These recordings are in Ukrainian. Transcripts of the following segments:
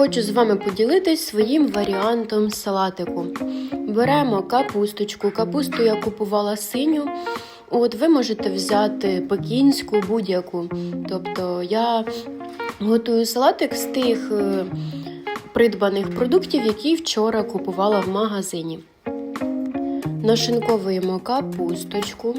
Хочу з вами поділитись своїм варіантом салатику. Беремо капусточку. Капусту я купувала синю. От ви можете взяти пекінську будь-яку. Тобто я готую салатик з тих е, придбаних продуктів, які вчора купувала в магазині. Нашинковуємо капусточку.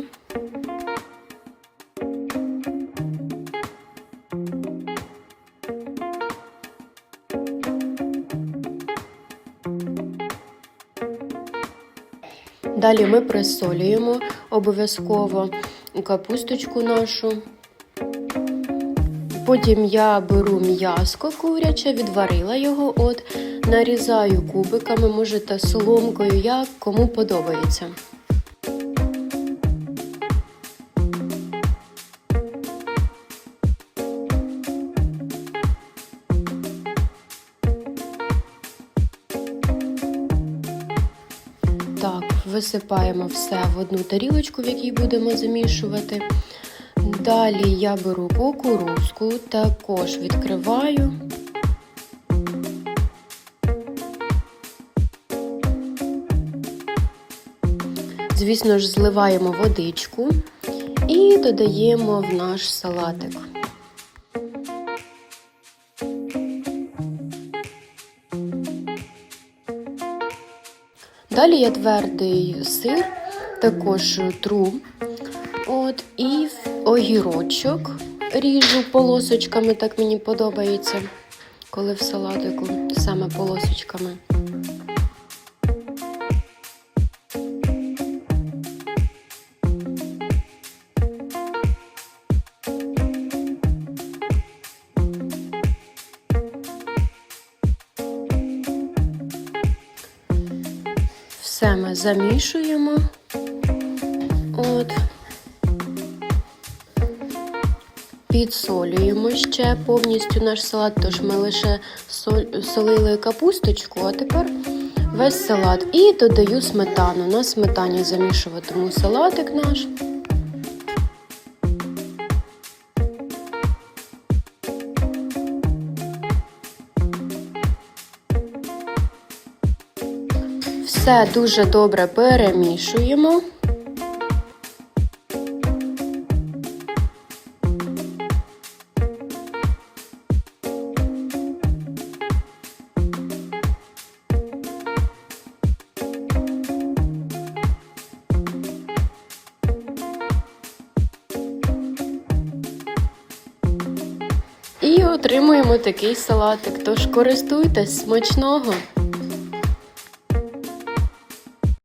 Далі ми присолюємо обов'язково капусточку нашу. Потім я беру м'яско куряче, відварила його, от, нарізаю кубиками, можете соломкою, як кому подобається. Так, висипаємо все в одну тарілочку, в якій будемо замішувати. Далі я беру кукурузку, також відкриваю. Звісно ж, зливаємо водичку і додаємо в наш салатик. Далі я твердий сир, також тру. От, і огірочок ріжу полосочками, так мені подобається, коли в салатику, саме полосочками. Все ми замішуємо. От. Підсолюємо ще повністю наш салат, тож ми лише солили капусточку, а тепер весь салат. І додаю сметану. На сметані замішуватиму салатик наш. Все дуже добре перемішуємо. І отримуємо такий салатик. Тож користуйтесь смачного!